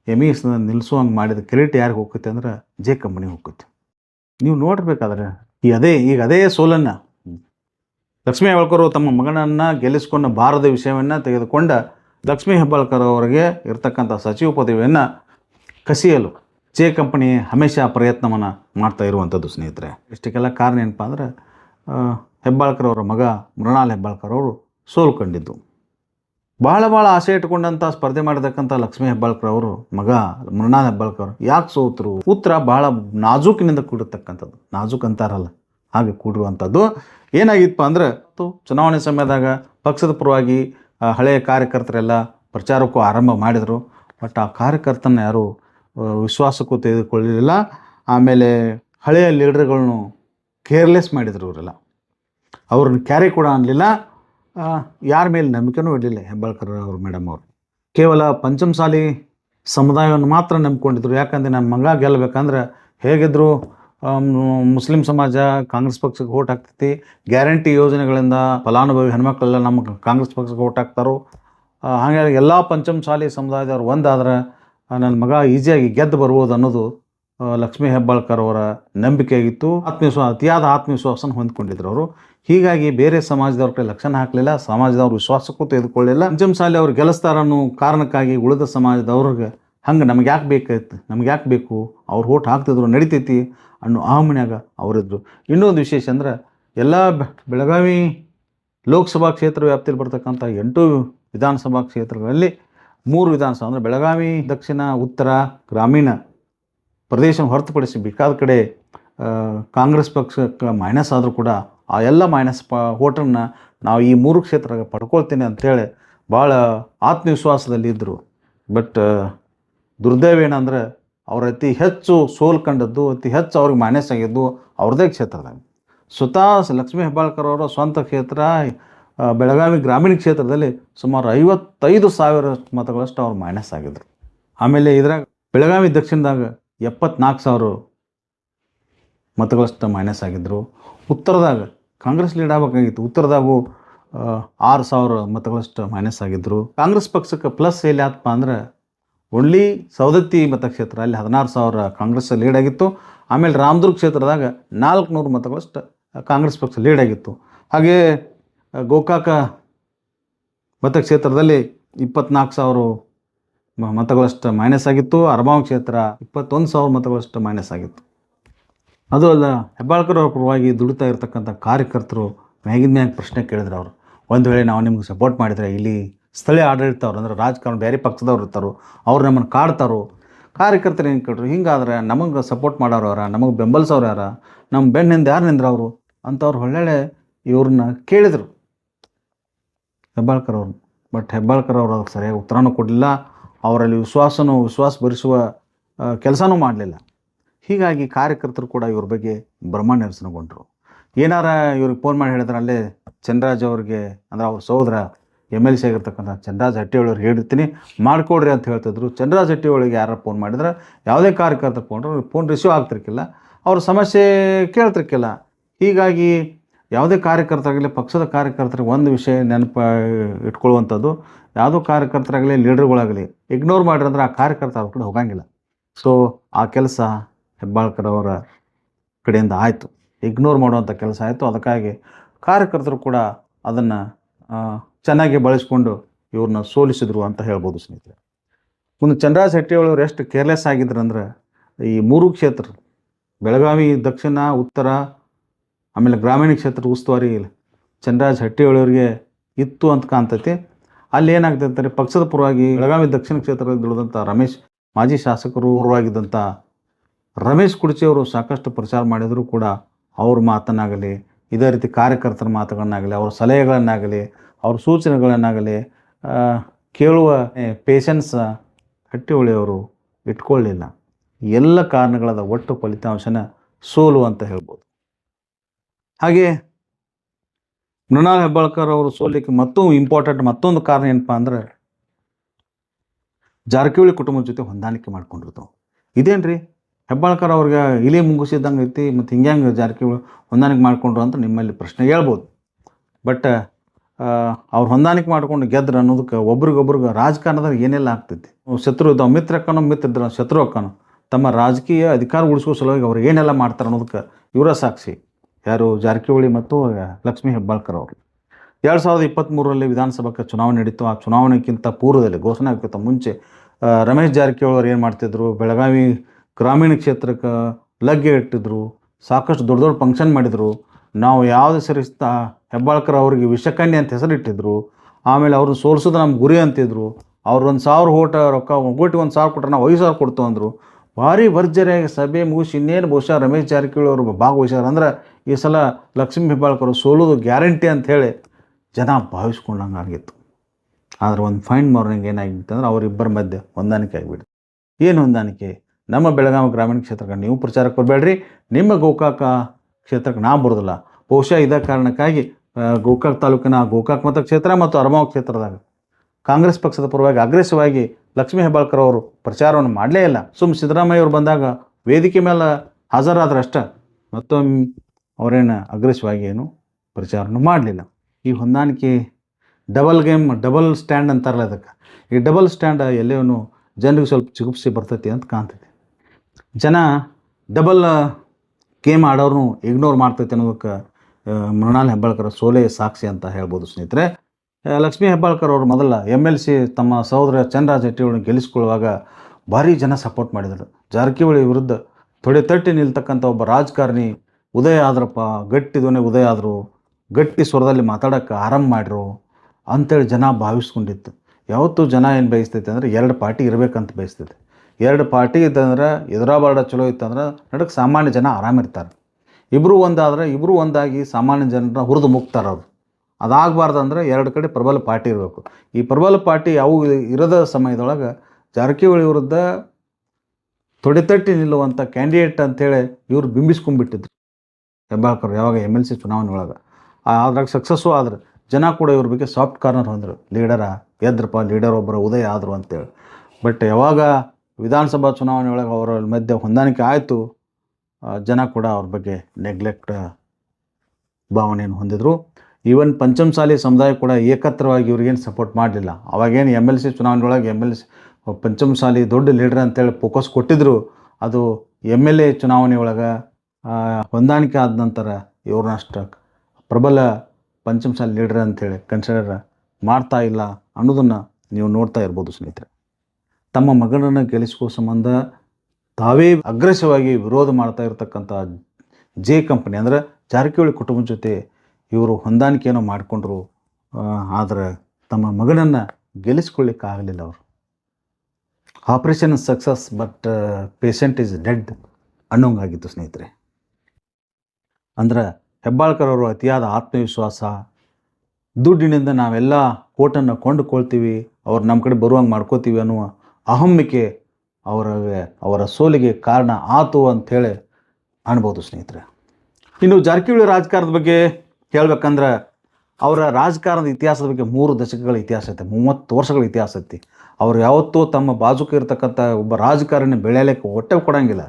ಎಂ ಇಸ್ ಎಸ್ನ ನಿಲ್ಲಿಸುವಂಗೆ ಮಾಡಿದ ಕ್ರೆಡಿಟ್ ಯಾರಿಗೆ ಹೋಗುತ್ತೆ ಅಂದ್ರೆ ಜೆ ಕಂಪನಿ ಹೋಗುತ್ತೆ. ನೀವು ನೋಡಿರ್ಬೇಕಾದ್ರೆ ಈ ಅದೇ, ಈಗ ಅದೇ ಸೋಲನ್ನು ಲಕ್ಷ್ಮೀ ಹೆಬ್ಬಾಳ್ಕರ್ ತಮ್ಮ ಮಗನನ್ನು ಗೆಲ್ಲಿಸಿಕೊಂಡ ಭಾರದ ವಿಷಯವನ್ನು ತೆಗೆದುಕೊಂಡ ಲಕ್ಷ್ಮೀ ಹೆಬ್ಬಾಳ್ಕರ್ ಅವರಿಗೆ ಇರತಕ್ಕಂಥ ಸಚಿವ ಪದವಿಯನ್ನು ಕಸಿಯಲು ಜೆ ಕಂಪನಿ ಹಮೇಶ ಪ್ರಯತ್ನವನ್ನು ಮಾಡ್ತಾ ಇರುವಂಥದ್ದು ಸ್ನೇಹಿತರೆ. ಇಷ್ಟಕ್ಕೆಲ್ಲ ಕಾರಣ ಏನಪ್ಪ ಅಂದ್ರೆ ಹೆಬ್ಬಾಳ್ಕರ್ ಅವರ ಮಗ ಮೃಣಾಲ್ ಹೆಬ್ಬಾಳ್ಕರ್ ಅವರು ಸೋಲು ಕಂಡಿದ್ದು ಬಹಳ ಭಾಳ ಆಸೆ ಇಟ್ಕೊಂಡಂಥ ಸ್ಪರ್ಧೆ ಮಾಡಿರ್ತಕ್ಕಂಥ ಲಕ್ಷ್ಮೀ ಹೆಬ್ಬಾಳ್ಕರ್ ಅವರು ಮಗ ಮೃಣಾಲ್ ಹೆಬ್ಬಾಳ್ಕರ್ ಯಾಕೆ ಸೋತರು? ಉತ್ತರ ಬಹಳ ನಾಜೂಕಿನಿಂದ ಕೂಡಿರ್ತಕ್ಕಂಥದ್ದು. ನಾಜೂಕ್ ಅಂತಾರಲ್ಲ, ಹಾಗೆ ಕೂಡಿರುವಂಥದ್ದು. ಏನಾಗಿತ್ತಪ್ಪ ಅಂದ್ರೆ ಚುನಾವಣೆ ಸಮಯದಾಗ ಪಕ್ಷದ ಪರವಾಗಿ ಹಳೆಯ ಕಾರ್ಯಕರ್ತರೆಲ್ಲ ಪ್ರಚಾರಕ್ಕೂ ಆರಂಭ ಮಾಡಿದರು. ಬಟ್ ಆ ಕಾರ್ಯಕರ್ತನ ಯಾರು ವಿಶ್ವಾಸಕ್ಕೂ ತೆಗೆದುಕೊಳ್ಳಲಿಲ್ಲ. ಆಮೇಲೆ ಹಳೆಯ ಲೀಡರ್ಗಳನ್ನು ಕೇರ್ಲೆಸ್ ಮಾಡಿದರು ಇವರೆಲ್ಲ. ಅವ್ರನ್ನ ಕ್ಯಾರಿ ಕೂಡ ಅನ್ನಲಿಲ್ಲ ಯಾರ ಮೇಲೆ ನಂಬಿಕೆನೂ ಇಡಲಿಲ್ಲ ಹೆಬ್ಬಾಳ್ಕರ್ ಅವರು ಮೇಡಮ್ ಅವರು. ಕೇವಲ ಪಂಚಮಸಾಲಿ ಸಮುದಾಯವನ್ನು ಮಾತ್ರ ನಂಬಿಕೊಂಡಿದ್ರು. ಯಾಕಂದರೆ ನಮ್ಮ ಮಗ ಗೆಲ್ಲಬೇಕಂದ್ರೆ ಹೇಗಿದ್ರು ಮುಸ್ಲಿಂ ಸಮಾಜ, ಕಾಂಗ್ರೆಸ್ ಪಕ್ಷಕ್ಕೆ ಓಟ್ ಹಾಕ್ತೈತಿ. ಗ್ಯಾರಂಟಿ ಯೋಜನೆಗಳಿಂದ ಫಲಾನುಭವಿ ಹೆಣ್ಮಕ್ಳೆಲ್ಲ ನಮ್ಮ ಕಾಂಗ್ರೆಸ್ ಪಕ್ಷಕ್ಕೆ ಓಟ್ ಹಾಕ್ತಾರೋ. ಹಾಗಾಗಿ ಎಲ್ಲ ಪಂಚಮಸಾಲಿ ಸಮುದಾಯದವ್ರು ಒಂದಾದ್ರೆ ನನ್ನ ಮಗ ಈಸಿಯಾಗಿ ಗೆದ್ದು ಬರ್ಬೋದು ಅನ್ನೋದು ಲಕ್ಷ್ಮೀ ಹೆಬ್ಬಾಳ್ಕರ್ ಅವರ ನಂಬಿಕೆ ಆಗಿತ್ತು ಆತ್ಮವಿಶ್ವಾಸ ಅತಿಯಾದ ಆತ್ಮವಿಶ್ವಾಸನ ಹೊಂದ್ಕೊಂಡಿದ್ರು ಅವರು. ಹೀಗಾಗಿ ಬೇರೆ ಸಮಾಜದವ್ರ ಕಡೆ ಲಕ್ಷಣ ಹಾಕಲಿಲ್ಲ, ಸಮಾಜದವ್ರ ವಿಶ್ವಾಸಕ್ಕೂ ತೆಗೆದುಕೊಳ್ಳಿಲ್ಲ ಸಾಲಿ ಅವ್ರು ಗೆಲ್ಲಿಸ್ತಾರ ಅನ್ನೋ ಕಾರಣಕ್ಕಾಗಿ ಉಳಿದ ಸಮಾಜದವ್ರಿಗೆ ಹಂಗೆ ನಮ್ಗೆ ಯಾಕೆ ಬೇಕಾಯ್ತು, ನಮ್ಗೆ ಯಾಕೆ ಬೇಕು, ಅವ್ರು ಓಟ್ ಹಾಕ್ತಿದ್ರು ನಡಿತೈತಿ ಅನ್ನೋ ಆಮನ್ಯಾಗ ಅವರಿದ್ರು. ಇನ್ನೊಂದು ವಿಶೇಷ ಅಂದ್ರೆ ಎಲ್ಲ ಬೆಳಗಾವಿ ಲೋಕಸಭಾ ಕ್ಷೇತ್ರ ವ್ಯಾಪ್ತಿಯಲ್ಲಿ ಬರ್ತಕ್ಕಂಥ ಎಂಟು ವಿಧಾನಸಭಾ ಕ್ಷೇತ್ರಗಳಲ್ಲಿ ಮೂರು ವಿಧಾನಸಭಾ ಅಂದರೆ ಬೆಳಗಾವಿ, ದಕ್ಷಿಣ, ಉತ್ತರ, ಗ್ರಾಮೀಣ ಪ್ರದೇಶ ಹೊರತುಪಡಿಸಿ ಬೇಕಾದ ಕಡೆ ಕಾಂಗ್ರೆಸ್ ಪಕ್ಷಕ್ಕೆ ಮೈನಸ್ ಆದರೂ ಕೂಡ ಆ ಎಲ್ಲ ಮೈನಸ್ ಪ ಓಟನ್ನು ನಾವು ಈ ಮೂರು ಕ್ಷೇತ್ರ ಪಡ್ಕೊಳ್ತೀನಿ ಅಂಥೇಳಿ ಭಾಳ ಆತ್ಮವಿಶ್ವಾಸದಲ್ಲಿ ಇದ್ದರು ಬಟ್ ದುರ್ದೈವ ಏನಂದ್ರೆ ಅವ್ರು ಅತಿ ಹೆಚ್ಚು ಸೋಲು ಕಂಡದ್ದು, ಅತಿ ಹೆಚ್ಚು ಅವ್ರಿಗೆ ಮೈನಸ್ ಆಗಿದ್ದು ಅವ್ರದ್ದೇ ಕ್ಷೇತ್ರದಾಗ. ಸುತಾ ಲಕ್ಷ್ಮೀ ಹೆಬ್ಬಾಳ್ಕರ್ ಅವರ ಸ್ವಂತ ಕ್ಷೇತ್ರ ಬೆಳಗಾವಿ ಗ್ರಾಮೀಣ ಕ್ಷೇತ್ರದಲ್ಲಿ ಸುಮಾರು ಐವತ್ತೈದು ಸಾವಿರ ಮತಗಳಷ್ಟು ಅವ್ರು ಮೈನಸ್ ಆಗಿದ್ರು. ಆಮೇಲೆ ಇದ್ರಾಗ ಬೆಳಗಾವಿ ದಕ್ಷಿಣದಾಗ ಎಪ್ಪತ್ನಾಲ್ಕು ಸಾವಿರ ಮತಗಳಷ್ಟು ಮೈನಸ್ ಆಗಿದ್ದರು ಉತ್ತರದಾಗ ಕಾಂಗ್ರೆಸ್ ಲೀಡ್ ಆಗಬೇಕಾಗಿತ್ತು. ಉತ್ತರದಾಗು ಆರು ಸಾವಿರ ಮತಗಳಷ್ಟು ಮೈನಸ್ ಆಗಿದ್ದರು ಕಾಂಗ್ರೆಸ್ ಪಕ್ಷಕ್ಕೆ ಪ್ಲಸ್ ಎಲ್ಲಿ ಆತಪ್ಪ ಅಂದ್ರೆ ಒಳ್ಳಿ ಸವದತ್ತಿ ಮತಕ್ಷೇತ್ರ. ಅಲ್ಲಿ ಹದಿನಾರು ಸಾವಿರ ಕಾಂಗ್ರೆಸ್ ಲೀಡ್ ಆಗಿತ್ತು. ಆಮೇಲೆ ರಾಮದುರ್ಗ ಕ್ಷೇತ್ರದಾಗ ನಾಲ್ಕುನೂರು ಮತಗಳಷ್ಟು ಕಾಂಗ್ರೆಸ್ ಪಕ್ಷ ಲೀಡ್ ಆಗಿತ್ತು. ಹಾಗೆ, ಗೋಕಾಕ ಮತಕ್ಷೇತ್ರದಲ್ಲಿ ಇಪ್ಪತ್ನಾಲ್ಕು ಸಾವಿರ ಮತಗಳಷ್ಟು ಮೈನಸ್ ಆಗಿತ್ತು. ಅರಬಾವ್ ಕ್ಷೇತ್ರ ಇಪ್ಪತ್ತೊಂದು ಸಾವಿರ ಮತಗಳಷ್ಟು ಮೈನಸ್ ಆಗಿತ್ತು. ಅದು ಅಲ್ಲ, ಹೆಬ್ಬಾಳ್ಕರ್ ಅವ್ರ ಪರವಾಗಿ ದುಡಿತಾ ಇರತಕ್ಕಂಥ ಕಾರ್ಯಕರ್ತರು ಮ್ಯಾಗಿನ ಮ್ಯಾಗ ಪ್ರಶ್ನೆ ಕೇಳಿದ್ರು ಅವರು. ಒಂದು ವೇಳೆ ನಾವು ನಿಮ್ಗೆ ಸಪೋರ್ಟ್ ಮಾಡಿದರೆ ಇಲ್ಲಿ ಸ್ಥಳೀಯ ಆಡಳಿತ ಅವ್ರು ಅಂದ್ರೆ ರಾಜಕಾರಣ ಬೇರೆ ಪಕ್ಷದವ್ರು ಇರ್ತಾರೋ, ಅವ್ರು ನಮ್ಮನ್ನು ಕಾಡ್ತಾರೋ. ಕಾರ್ಯಕರ್ತರು ಏನು ಕೇಳ್ರು ಹಿಂಗಾದ್ರೆ ನಮಗೆ ಸಪೋರ್ಟ್ ಮಾಡೋರು ಯಾರ, ನಮಗೆ ಬೆಂಬಲಿಸೋರು ಯಾರ ನಮ್ಮ ಬೆನ್ನಿಂದ ಯಾರು ನಿಂದ್ರ ಅವರು ಅಂಥವ್ರು ಒಳ್ಳೊಳ್ಳೆ ಇವ್ರನ್ನ ಕೇಳಿದರು. ಹೆಬ್ಬಾಳ್ಕರ್ ಅವ್ರನ್ನ ಬಟ್ ಹೆಬ್ಬಾಳ್ಕರ್ ಅವರು ಅದಕ್ಕೆ ಸರಿಯಾಗಿ ಉತ್ತರನೂ ಕೊಡಲಿಲ್ಲ. ಅವರಲ್ಲಿ ವಿಶ್ವಾಸನೂ, ವಿಶ್ವಾಸ ಭರಿಸುವ ಕೆಲಸನೂ ಮಾಡಲಿಲ್ಲ. ಹೀಗಾಗಿ ಕಾರ್ಯಕರ್ತರು ಕೂಡ ಇವ್ರ ಬಗ್ಗೆ ಭ್ರಮ ನಿರಸನಗೊಂಡರು ಏನಾರ ಇವ್ರಿಗೆ ಫೋನ್ ಮಾಡಿ ಹೇಳಿದ್ರೆ ಅಲ್ಲೇ ಚಂದ್ರಾಜ್ ಅವ್ರಿಗೆ, ಅಂದ್ರೆ ಅವ್ರ ಸಹೋದರ ಎಂ ಎಲ್ ಸಿ ಆಗಿರ್ತಕ್ಕಂಥ ಚಂದ್ರಾಜ್ ಹಟ್ಟಿಯೊಳಗೆ ಹೇಳಿರ್ತೀನಿ. ಮಾಡಿಕೊಡ್ರಿ ಅಂತ ಹೇಳ್ತಿದ್ರು ಚಂದ್ರರಾಜ್ ಹಟ್ಟಿಯೊಳಗೆ ಯಾರ ಫೋನ್ ಮಾಡಿದ್ರೆ ಯಾವುದೇ ಕಾರ್ಯಕರ್ತರು ಫೋನ್ ಫೋನ್ ರಿಸೀವ್ ಆಗ್ತಿರ್ಕಿಲ್ಲ. ಅವ್ರ ಸಮಸ್ಯೆ ಕೇಳ್ತಿರ್ಕಿಲ್ಲ. ಹೀಗಾಗಿ ಯಾವುದೇ ಕಾರ್ಯಕರ್ತರಾಗಲಿ, ಪಕ್ಷದ ಕಾರ್ಯಕರ್ತರಿಗೆ ಒಂದು ವಿಷಯ ನೆನಪ ಇಟ್ಕೊಳ್ಳುವಂಥದ್ದು, ಯಾವುದೋ ಕಾರ್ಯಕರ್ತರಾಗಲಿ ಲೀಡರ್ಗಳಾಗಲಿ ಇಗ್ನೋರ್ ಮಾಡಿರಂದ್ರೆ ಆ ಕಾರ್ಯಕರ್ತ ಅವ್ರ ಕಡೆ ಹೋಗಂಗಿಲ್ಲ. ಸೊ ಆ ಕೆಲಸ ಹೆಬ್ಬಾಳ್ಕರ್ ಅವರ ಕಡೆಯಿಂದ ಆಯಿತು. ಇಗ್ನೋರ್ ಮಾಡುವಂಥ ಕೆಲಸ ಆಯಿತು. ಅದಕ್ಕಾಗಿ ಕಾರ್ಯಕರ್ತರು ಕೂಡ ಅದನ್ನು ಚೆನ್ನಾಗಿ ಬಳಸ್ಕೊಂಡು ಇವ್ರನ್ನ ಸೋಲಿಸಿದ್ರು ಅಂತ ಹೇಳ್ಬೋದು ಸ್ನೇಹಿತರೆ. ಮುಂದೆ ಚಂದ್ರಾಜ್ ಹೆಟ್ಟಿಯವರು ಎಷ್ಟು ಕೇರ್ಲೆಸ್ ಆಗಿದ್ರು ಅಂದ್ರೆ ಈ ಮೂರು ಕ್ಷೇತ್ರ, ಬೆಳಗಾವಿ, ದಕ್ಷಿಣ, ಉತ್ತರ, ಆಮೇಲೆ ಗ್ರಾಮೀಣ ಕ್ಷೇತ್ರ ಉಸ್ತುವಾರಿ ಚಂದ್ರರಾಜ್ ಹಟ್ಟಿಯೊಳವರಿಗೆ ಇತ್ತು ಅಂತ ಕಾಣ್ತೈತಿ. ಅಲ್ಲಿ ಏನಾಗ್ತೈತೆ ಅಂದರೆ ಪಕ್ಷದ ಪರವಾಗಿ ಬೆಳಗಾವಿ, ದಕ್ಷಿಣ ಕ್ಷೇತ್ರದಲ್ಲಿ ದುಡಿದಂಥ ರಮೇಶ್, ಮಾಜಿ ಶಾಸಕರು ಪರವಾಗಿದ್ದಂಥ ರಮೇಶ್ ಕುಡ್ಚಿ ಅವರು ಸಾಕಷ್ಟು ಪ್ರಚಾರ ಮಾಡಿದರೂ ಕೂಡ ಅವ್ರ ಮಾತನ್ನಾಗಲಿ, ಇದೇ ರೀತಿ ಕಾರ್ಯಕರ್ತರ ಮಾತುಗಳನ್ನಾಗಲಿ, ಅವ್ರ ಸಲಹೆಗಳನ್ನಾಗಲಿ, ಅವ್ರ ಸೂಚನೆಗಳನ್ನಾಗಲಿ ಕೇಳುವ ಪೇಷನ್ಸ್ ಹಟ್ಟಿಹೊಳಿಯವರು ಇಟ್ಕೊಳ್ಳಿಲ್ಲ. ಎಲ್ಲ ಕಾರಣಗಳಾದ ಒಟ್ಟು ಫಲಿತಾಂಶನ ಸೋಲು ಅಂತ ಹೇಳ್ಬೋದು. ಹಾಗೆ ಮೃಣಾಲ್ ಹೆಬ್ಬಾಳ್ಕರ್ ಅವರು ಸೋಲಿಕ್ಕೆ ಮತ್ತೂ ಇಂಪಾರ್ಟೆಂಟ್ ಮತ್ತೊಂದು ಕಾರಣ ಏನಪ್ಪ ಅಂದ್ರೆ, ಜಾರಕಿಹೊಳಿ ಕುಟುಂಬದ ಜೊತೆ ಹೊಂದಾಣಿಕೆ ಮಾಡ್ಕೊಂಡಿರ್ತಾವೆ ಇದೇನ್ರಿ? ಹೆಬ್ಬಾಳ್ಕರ್ ಅವ್ರಿಗೆ ಇಲಿ ಮುಂಗುಸಿದ್ದಂಗೆ ಐತಿ ಮತ್ತು ಹಿಂಗ್ಯಾಂಗೆ ಜಾರಕಿಹೊಳಿ ಹೊಂದಾಣಿಕೆ ಮಾಡಿಕೊಂಡ್ರು ಅಂತ ನಿಮ್ಮಲ್ಲಿ ಪ್ರಶ್ನೆ ಹೇಳ್ಬೋದು. ಬಟ್ ಅವ್ರು ಹೊಂದಾಣಿಕೆ ಮಾಡ್ಕೊಂಡು ಗೆದ್ರು ಅನ್ನೋದಕ್ಕೆ ಒಬ್ರಿಗೊಬ್ರಿಗೆ ರಾಜಕಾರಣದಾಗ ಏನೆಲ್ಲ ಆಗ್ತೈತಿ? ಶತ್ರು ಇದ್ದಾವೆ ಮಿತ್ರ ಅಕ್ಕನೋ ಮಿತ್ರ ಶತ್ರು ಅಕ್ಕನೋ, ತಮ್ಮ ರಾಜಕೀಯ ಅಧಿಕಾರ ಉಳಿಸುವ ಸಲುವಾಗಿ ಅವ್ರು ಏನೆಲ್ಲ ಮಾಡ್ತಾರೆ ಅನ್ನೋದಕ್ಕೆ ಇವರ ಸಾಕ್ಷಿ ಯಾರು ಜಾರಕಿಹೊಳಿ ಮತ್ತು ಲಕ್ಷ್ಮೀ ಹೆಬ್ಬಾಳ್ಕರ್ ಅವರು. ಎರಡು ಸಾವಿರದ ಇಪ್ಪತ್ತ್ಮೂರರಲ್ಲಿ ವಿಧಾನಸಭೆಗೆ ಚುನಾವಣೆ ನಡೀತು. ಆ ಚುನಾವಣೆಗಿಂತ ಪೂರ್ವದಲ್ಲಿ ಘೋಷಣೆ ಆಗಕ್ಕಿಂತ ಮುಂಚೆ ರಮೇಶ್ ಜಾರಕಿಹೊಳಿ ಅವ್ರು ಏನು ಮಾಡ್ತಿದ್ರು? ಬೆಳಗಾವಿ ಗ್ರಾಮೀಣ ಕ್ಷೇತ್ರಕ್ಕೆ ಲಗ್ಗೆ ಇಟ್ಟಿದ್ರು, ಸಾಕಷ್ಟು ದೊಡ್ಡ ದೊಡ್ಡ ಫಂಕ್ಷನ್ ಮಾಡಿದರು. ನಾವು ಯಾವುದೇ ಸರಿಸ್ತಾ ಹೆಬ್ಬಾಳ್ಕರ್ ಅವರಿಗೆ ವಿಷಕನ್ಯೆ ಅಂತ ಹೆಸರಿಟ್ಟಿದ್ರು. ಆಮೇಲೆ ಅವ್ರನ್ನ ಸೋಲ್ಸೋದು ನಮ್ಮ ಗುರಿ ಅಂತಿದ್ರು. ಅವ್ರು ಒಂದು ಸಾವಿರ ಓಟ ರೊಕ್ಕ ಒಗ್ಗಟ್ಟು ಒಂದು ಸಾವಿರ ಕೊಟ್ಟರೆ ನಾವು ಐದು ಸಾವಿರ ಕೊಡ್ತು ಅಂದರು. ಭಾರಿ ಭರ್ಜರಿಯಾಗಿ ಸಭೆ ಮುಗಿಸಿ ಇನ್ನೇನು ಬಹುಶಃ ರಮೇಶ್ ಜಾರಕಿಹೊಳಿ ಅವರು ಭಾಗವಹಿಸ್ಯಾರ ಅಂದ್ರೆ ಈ ಸಲ ಲಕ್ಷ್ಮೀ ಹೆಬ್ಬಾಳ್ಕರ್ ಸೋಲೋದು ಗ್ಯಾರಂಟಿ ಅಂತ ಹೇಳಿ ಜನ ಭಾವಿಸ್ಕೊಂಡಂಗೆ ಆಗಿತ್ತು. ಆದರೆ ಒಂದು ಫೈನ್ ಮಾರ್ನಿಂಗ್ ಏನಾಗಿತ್ತು ಅಂದ್ರೆ ಅವರಿಬ್ಬರ ಮಧ್ಯೆ ಹೊಂದಾಣಿಕೆ ಆಗಿಬಿಡ್ತು. ಏನು ಹೊಂದಾಣಿಕೆ? ನಮ್ಮ ಬೆಳಗಾವಿ ಗ್ರಾಮೀಣ ಕ್ಷೇತ್ರಕ್ಕೆ ನೀವು ಪ್ರಚಾರಕ್ಕೆ ಬರಬೇಡ್ರಿ ನಿಮ್ಮ ಗೋಕಾಕ ಕ್ಷೇತ್ರಕ್ಕೆ ನಾ ಬರೋದಿಲ್ಲ. ಬಹುಶಃ ಇದ ಕಾರಣಕ್ಕಾಗಿ ಗೋಕಾಕ್ ತಾಲೂಕಿನ ಗೋಕಾಕ್ ಮತಕ್ಷೇತ್ರ ಮತ್ತು ಅರಮಾವ್ ಕ್ಷೇತ್ರದಾಗ ಕಾಂಗ್ರೆಸ್ ಪಕ್ಷದ ಪರವಾಗಿ ಅಗ್ರೆಸಿವ್ ಲಕ್ಷ್ಮೀ ಹೆಬ್ಬಾಳ್ಕರ್ ಅವರು ಪ್ರಚಾರವನ್ನು ಮಾಡಲೇ ಇಲ್ಲ. ಸುಮ್ಮ ಸಿದ್ದರಾಮಯ್ಯ ಅವರು ಬಂದಾಗ ವೇದಿಕೆ ಮೇಲೆ ಹಾಜರಾದ್ರೆ ಮತ್ತೊಮ್ಮೆ ಅವರೇನು ಅಗ್ರೆಸಿವ್ ಏನು ಪ್ರಚಾರವನ್ನು ಮಾಡಲಿಲ್ಲ. ಈ ಹೊಂದಾಣಿಕೆ ಡಬಲ್ ಗೇಮ್, ಡಬಲ್ ಸ್ಟ್ಯಾಂಡ್ ಅಂತಾರಲ್ಲ ಅದಕ್ಕೆ ಈ ಡಬಲ್ ಸ್ಟ್ಯಾಂಡ್ ಎಲ್ಲೇನು ಜನರಿಗೆ ಸ್ವಲ್ಪ ಚಿಗುಪ್ಸಿ ಬರ್ತೈತಿ ಅಂತ ಕಾಣ್ತೈತಿ. ಜನ ಡಬಲ್ ಗೇಮ್ ಆಡೋರು ಇಗ್ನೋರ್ ಮಾಡ್ತೈತೆ ಅನ್ನೋದಕ್ಕೆ ಮೃಣಾಲ್ ಹೆಬ್ಬಾಳ್ಕರ್ ಸೋಲೆ ಸಾಕ್ಷಿ ಅಂತ ಹೇಳ್ಬೋದು ಸ್ನೇಹಿತರೆ. ಲಕ್ಷ್ಮಿ ಹೆಬ್ಬಾಳ್ಕರ್ ಅವರು ಮೊದಲ ಎಂ ಎಲ್ ಸಿ ತಮ್ಮ ಸಹೋದರ ಚಂದ್ರರಾಜ್ ಹೆಟ್ಟಿಯವ್ರನ್ನ ಗೆಲ್ಲಿಸ್ಕೊಳ್ಳುವಾಗ ಭಾರಿ ಜನ ಸಪೋರ್ಟ್ ಮಾಡಿದರು. ಜಾರಕಿಹೊಳಿ ವಿರುದ್ಧ ತೊಡೆ ತಟ್ಟಿ ನಿಲ್ತಕ್ಕಂಥ ಒಬ್ಬ ರಾಜಕಾರಣಿ ಉದಯ ಆದ್ರಪ್ಪ, ಗಟ್ಟಿ ಧ್ವನಿ ಉದಯ ಆದರು, ಗಟ್ಟಿ ಸ್ವರದಲ್ಲಿ ಮಾತಾಡೋಕ್ಕೆ ಆರಂಭ ಮಾಡಿರು ಅಂತೇಳಿ ಜನ ಭಾವಿಸ್ಕೊಂಡಿತ್ತು. ಯಾವತ್ತೂ ಜನ ಏನು ಬಯಸ್ತೈತೆ ಅಂದರೆ ಎರಡು ಪಾರ್ಟಿ ಇರಬೇಕಂತ ಬಯಸ್ತೈತೆ. ಎರಡು ಪಾರ್ಟಿ ಇದ್ದಂದ್ರೆ ಎದುರಾಬಾರ್ಡ ಚಲೋ ಇತ್ತಂದ್ರೆ ನಡಕ್ಕೆ ಸಾಮಾನ್ಯ ಜನ ಆರಾಮಿರ್ತಾರೆ ಇಬ್ಬರು ಒಂದಾದ್ರೆ ಇಬ್ಬರು ಒಂದಾಗಿ ಸಾಮಾನ್ಯ ಜನರನ್ನ ಹುರಿದು ಮುಗ್ತಾರೆ ಅವರು. ಅದಾಗಬಾರ್ದು ಅಂದ್ರೆ ಎರಡು ಕಡೆ ಪ್ರಬಲ ಪಾರ್ಟಿ ಇರಬೇಕು. ಈ ಪ್ರಬಲ ಪಾರ್ಟಿ ಅವು ಇರದ ಸಮಯದೊಳಗೆ ಜಾರಕಿಹೊಳಿ ವಿರುದ್ಧ ತೊಡೆತಟ್ಟಿ ನಿಲ್ಲುವಂಥ ಕ್ಯಾಂಡಿಡೇಟ್ ಅಂತೇಳಿ ಇವರು ಬಿಂಬಿಸ್ಕೊಂಡ್ಬಿಟ್ಟಿದ್ರು. ಹೆಬ್ಬಾಳ್ಕರ್ ಯಾವಾಗ ಎಂ ಎಲ್ ಸಿ ಚುನಾವಣೆ ಒಳಗೆ. ಅದ್ರಾಗ ಸಕ್ಸಸ್ಸು ಆದ್ರೆ ಜನ ಕೂಡ ಇವ್ರ ಬಗ್ಗೆ ಸಾಫ್ಟ್ ಕಾರ್ನರ್ ಹೊಂದರು. ಲೀಡರ ಎದ್ರಪ್ಪ ಲೀಡರ್ ಒಬ್ಬರ ಉದಯ ಆದರು ಅಂತೇಳಿ ಬಟ್ ಯಾವಾಗ ವಿಧಾನಸಭಾ ಚುನಾವಣೆ ಒಳಗೆ ಅವರ ಮಧ್ಯೆ ಹೊಂದಾಣಿಕೆ ಆಯಿತು ಜನ ಕೂಡ ಅವ್ರ ಬಗ್ಗೆ ನೆಗ್ಲೆಕ್ಟ್ ಭಾವನೆಯನ್ನು ಹೊಂದಿದ್ರು. ಈವನ್ ಪಂಚಮಸಾಲಿ ಸಮುದಾಯ ಕೂಡ ಏಕತ್ರವಾಗಿ ಇವ್ರಿಗೇನು ಸಪೋರ್ಟ್ ಮಾಡಲಿಲ್ಲ. ಅವಾಗೇನು ಎಂ ಎಲ್ ಸಿ ಚುನಾವಣೆ ಒಳಗೆ ಎಂ ಎಲ್ ಸಿ ಪಂಚಮಸಾಲಿ ದೊಡ್ಡ ಲೀಡರ್ ಅಂತೇಳಿ ಫೋಕಸ್ ಕೊಟ್ಟಿದ್ರು. ಅದು ಎಂ ಎಲ್ ಎ ಚುನಾವಣೆ ಒಳಗೆ ಹೊಂದಾಣಿಕೆ ಆದ ನಂತರ ಇವ್ರನ್ನ ಅಷ್ಟು ಪ್ರಬಲ ಪಂಚಮಸಾಲಿ ಲೀಡರ್ ಅಂತೇಳಿ ಕನ್ಸಿಡರ್ ಮಾಡ್ತಾ ಇಲ್ಲ ಅನ್ನೋದನ್ನು ನೀವು ನೋಡ್ತಾ ಇರ್ಬೋದು ಸ್ನೇಹಿತರೆ. ತಮ್ಮ ಮಗನನ್ನು ಗೆಲ್ಲಿಸುವ ಸಂಬಂಧ ತಾವೇ ಅಗ್ರೆಸಿವಾಗಿ ವಿರೋಧ ಮಾಡ್ತಾ ಇರತಕ್ಕಂಥ ಜೆ ಕಂಪನಿ, ಅಂದರೆ ಜಾರಕಿಹೊಳಿ ಕುಟುಂಬದ ಜೊತೆ ಇವರು ಹೊಂದಾಣಿಕೆಯನ್ನು ಮಾಡಿಕೊಂಡ್ರು ಆದರೆ ತಮ್ಮ ಮಗನನ್ನು ಗೆಲ್ಲಿಸ್ಕೊಳ್ಳಿಕ್ಕಾಗಲಿಲ್ಲ ಅವರು. Operation success but patient is dead ಅನ್ನೋಂಗಾಗಿತ್ತು ಸ್ನೇಹಿತರೆ. ಅಂದ್ರೆ ಹೆಬ್ಬಾಳ್ಕರ್ ಅವರು ಅತಿಯಾದ ಆತ್ಮವಿಶ್ವಾಸ, ದುಡ್ಡಿನಿಂದ ನಾವೆಲ್ಲ ಕೋಟನ್ನು ಕೊಂಡುಕೊಳ್ತೀವಿ, ಅವ್ರು ನಮ್ಮ ಕಡೆ ಬರುವಂಗೆ ಮಾಡ್ಕೋತೀವಿ ಅನ್ನುವ ಅಹಮ್ಮಿಕೆ ಅವರ ಅವರ ಸೋಲಿಗೆ ಕಾರಣ ಆತು ಅಂಥೇಳಿ ಅನ್ಬೋದು ಸ್ನೇಹಿತರೆ. ಇನ್ನು ಜಾರಕಿಹೊಳಿ ರಾಜಕಾರಣದ ಬಗ್ಗೆ ಹೇಳ್ಬೇಕಂದ್ರೆ ಅವರ ರಾಜಕಾರಣದ ಇತಿಹಾಸದ ಬಗ್ಗೆ ಮೂರು ದಶಕಗಳ ಇತಿಹಾಸ ಐತೆ, ಮೂವತ್ತು ವರ್ಷಗಳ ಇತಿಹಾಸ ಐತಿ. ಅವ್ರು ಯಾವತ್ತೂ ತಮ್ಮ ಬಾಜುಕ ಇರತಕ್ಕಂಥ ಒಬ್ಬ ರಾಜಕಾರಣಿ ಬೆಳೆಯಲಿಕ್ಕೆ ಹೊಟ್ಟೆ ಕೊಡಂಗಿಲ್ಲ.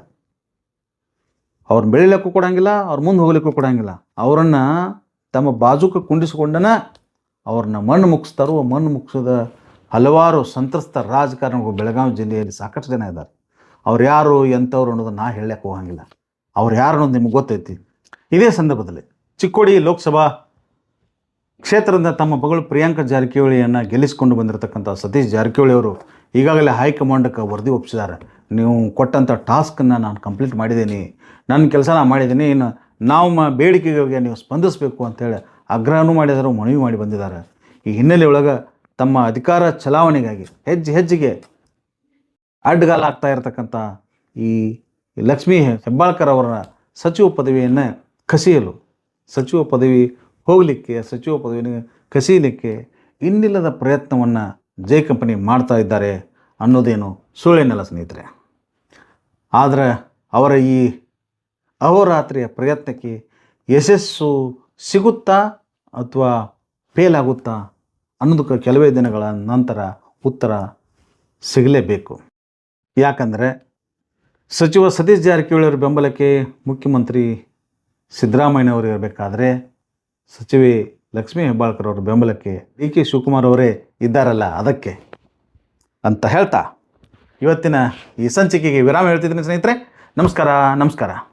ಅವ್ರನ್ನ ಬೆಳಿಲಿಕ್ಕೂ ಕೊಡಂಗಿಲ್ಲ, ಅವ್ರ ಮುಂದೆ ಹೋಗ್ಲಿಕ್ಕೂ ಕೊಡಂಗಿಲ್ಲ. ಅವರನ್ನು ತಮ್ಮ ಬಾಜುಕ ಕುಂಡಿಸ್ಕೊಂಡನ ಅವ್ರನ್ನ ಮಣ್ಣು ಮುಗಿಸ್ತಾರೋ, ಮಣ್ಣು ಮುಗಿಸೋದ ಹಲವಾರು ಸಂತ್ರಸ್ತ ರಾಜಕಾರಣಿಗಳು ಬೆಳಗಾವಿ ಜಿಲ್ಲೆಯಲ್ಲಿ ಸಾಕಷ್ಟು ಜನ ಇದ್ದಾರೆ. ಅವ್ರು ಯಾರು ಎಂಥವ್ರು ಅನ್ನೋದು ನಾ ಹೇಳಕ್ಕೆ ಹೋಗಂಗಿಲ್ಲ. ಅವ್ರು ಯಾರು ಅನ್ನೋದು ನಿಮ್ಗೆ ಗೊತ್ತೈತಿ. ಇದೇ ಸಂದರ್ಭದಲ್ಲಿ ಚಿಕ್ಕೋಡಿ ಲೋಕಸಭಾ ಕ್ಷೇತ್ರದಿಂದ ತಮ್ಮ ಮಗಳು ಪ್ರಿಯಾಂಕಾ ಜಾರಕಿಹೊಳಿಯನ್ನು ಗೆಲ್ಲಿಸಿಕೊಂಡು ಬಂದಿರತಕ್ಕಂಥ ಸತೀಶ್ ಜಾರಕಿಹೊಳಿ ಅವರು ಈಗಾಗಲೇ ಹೈಕಮಾಂಡಕ್ಕೆ ವರದಿ ಒಪ್ಪಿಸಿದ್ದಾರೆ. ನೀವು ಕೊಟ್ಟಂಥ ಟಾಸ್ಕನ್ನು ನಾನು ಕಂಪ್ಲೀಟ್ ಮಾಡಿದ್ದೀನಿ. ನನ್ನ ಕೆಲಸ ನಾನು ಮಾಡಿದ್ದೀನಿ. ಇನ್ನು ನಾವು ಬೇಡಿಕೆಗಳಿಗೆ ನೀವು ಸ್ಪಂದಿಸಬೇಕು ಅಂತೇಳಿ ಆಗ್ರಹನೂ ಮಾಡಿದ್ದಾರೆ, ಮನವಿ ಮಾಡಿ ಬಂದಿದ್ದಾರೆ. ಈ ಹಿನ್ನೆಲೆ ಒಳಗೆ ತಮ್ಮ ಅಧಿಕಾರ ಚಲಾವಣೆಗಾಗಿ ಹೆಜ್ಜೆ ಹೆಜ್ಜೆಗೆ ಅಡ್ಡಗಾಲ ಆಗ್ತಾ ಇರತಕ್ಕಂಥ ಈ ಲಕ್ಷ್ಮೀ ಹೆಬ್ಬಾಳ್ಕರ್ ಅವರ ಸಚಿವ ಪದವಿಯನ್ನು ಕಸಿಯಲು, ಸಚಿವ ಪದವಿ ಹೋಗಲಿಕ್ಕೆ, ಸಚಿವ ಪದವಿಯನ್ನು ಕಸಿಯಲಿಕ್ಕೆ ಇನ್ನಿಲ್ಲದ ಪ್ರಯತ್ನವನ್ನು ಜೆ ಕಂಪನಿ ಮಾಡ್ತಾ ಇದ್ದಾರೆ ಅನ್ನೋದೇನು ಸುಳ್ಳೇನಲ್ಲ ಸ್ನೇಹಿತರೆ. ಆದರೆ ಅವರ ಈ ಅಹೋರಾತ್ರಿಯ ಪ್ರಯತ್ನಕ್ಕೆ ಯಶಸ್ಸು ಸಿಗುತ್ತಾ ಅಥವಾ ಫೇಲ್ ಆಗುತ್ತಾ ಅನ್ನೋದಕ್ಕೆ ಕೆಲವೇ ದಿನಗಳ ನಂತರ ಉತ್ತರ ಸಿಗಲೇಬೇಕು. ಯಾಕಂದರೆ ಸಚಿವ ಸತೀಶ್ ಜಾರಕಿಹೊಳಿಯವರ ಬೆಂಬಲಕ್ಕೆ ಮುಖ್ಯಮಂತ್ರಿ ಸಿದ್ದರಾಮಯ್ಯನವರು ಇರಬೇಕಾದ್ರೆ ಸಚಿವೆ ಲಕ್ಷ್ಮೀ ಹೆಬ್ಬಾಳ್ಕರ್ ಅವರ ಬೆಂಬಲಕ್ಕೆ ಡಿ ಕೆ ಶಿವಕುಮಾರ್ ಅವರೇ ಇದ್ದಾರಲ್ಲ ಅದಕ್ಕೆ ಅಂತ ಹೇಳ್ತಾ ಇವತ್ತಿನ ಈ ಸಂಚಿಕೆಗೆ ವಿರಾಮ ಹೇಳ್ತಿದ್ದೀನಿ ಸ್ನೇಹಿತರೆ, ನಮಸ್ಕಾರ ನಮಸ್ಕಾರ.